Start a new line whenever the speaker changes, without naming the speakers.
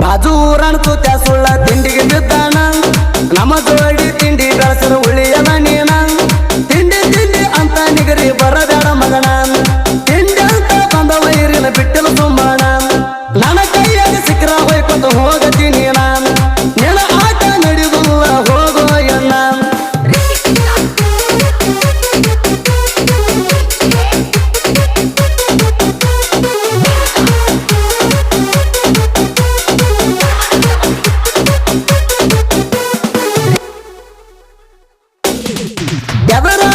ಬಾಜು ಊರಣ್ತು ಸುಳ್ಳ ತಿಂಡಿಗೆ ಬಿದ್ದಾನ. ನಮ್ಮ ಜೋಡಿ ತಿಂಡಿ ಬೆಳೆಸಿದ ಉಳಿಯದ ನೀನ. ತಿಂಡಿ ತಿಂಡಿ ಅಂತ ನಿಗರಿ ಬರಬೇಡ. ఎవరు